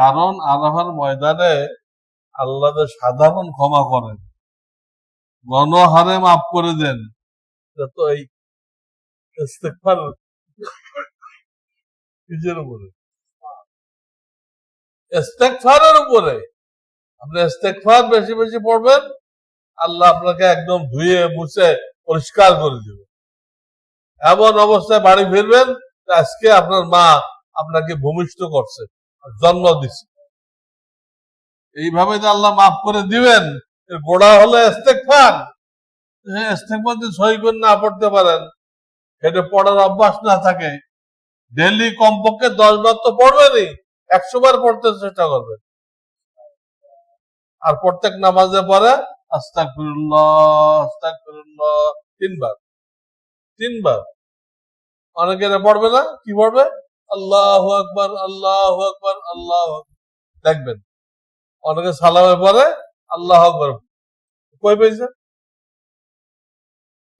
কারণ আরাফার ময়দানে আল্লাহ সাধারণ ক্ষমা করেন, গণহারে মাফ করে দেন তো এই উপরে। আপনি ইস্তেগফার বেশি বেশি পড়বেন, আল্লাহ আপনাকে একদম ধুয়ে, মুছে, পরিষ্কার করে দিবে। এমন অবস্থায় বাড়ি ফিরবেন, আজকে আপনার মা আপনাকে ভূমিষ্ঠ করছে। জন্ম দিচ্ছে এইভাবে যে আল্লাহ মাফ করে দিবেন গোড়া হলো ইস্তেগফার। হ্যাঁ যদি করে না পড়তে পারেন এটা পড়ার অভ্যাস না থাকে ডেলি কমপক্ষে দশ বার তো পড়বেনই, একশো বার পড়তে চেষ্টা করবেন। আর প্রত্যেক নামাজে পরে আস্তাগফিরুল্লাহ তিনবার। তিনবার। অনেকে পড়বে না? কি পড়বে? আল্লাহ আকবার আল্লাহ আকবার, আল্লাহ দেখবেন, অনেকে সালামে পরে আল্লাহ আকবার। কই পেয়েছেন?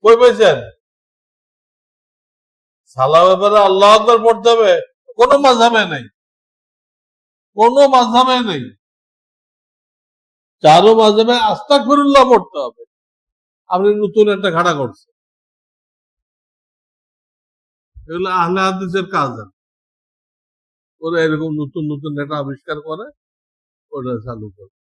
কই পেয়েছেন? সালামে পরে আল্লাহ আকবার পড়তে হবে, কোনো মাঝাবে নেই। কোনো মাঝামে নেই। চারো মাঝাবে আস্তাগফিরুল্লাহ পড়তে হবে। আপনি নতুন একটা ঘাটা করছেন। এগুলো আহলে হাদিসের কাজ ওরা এরকম নতুন নতুন একটা আবিষ্কার করে ওটা চালু করে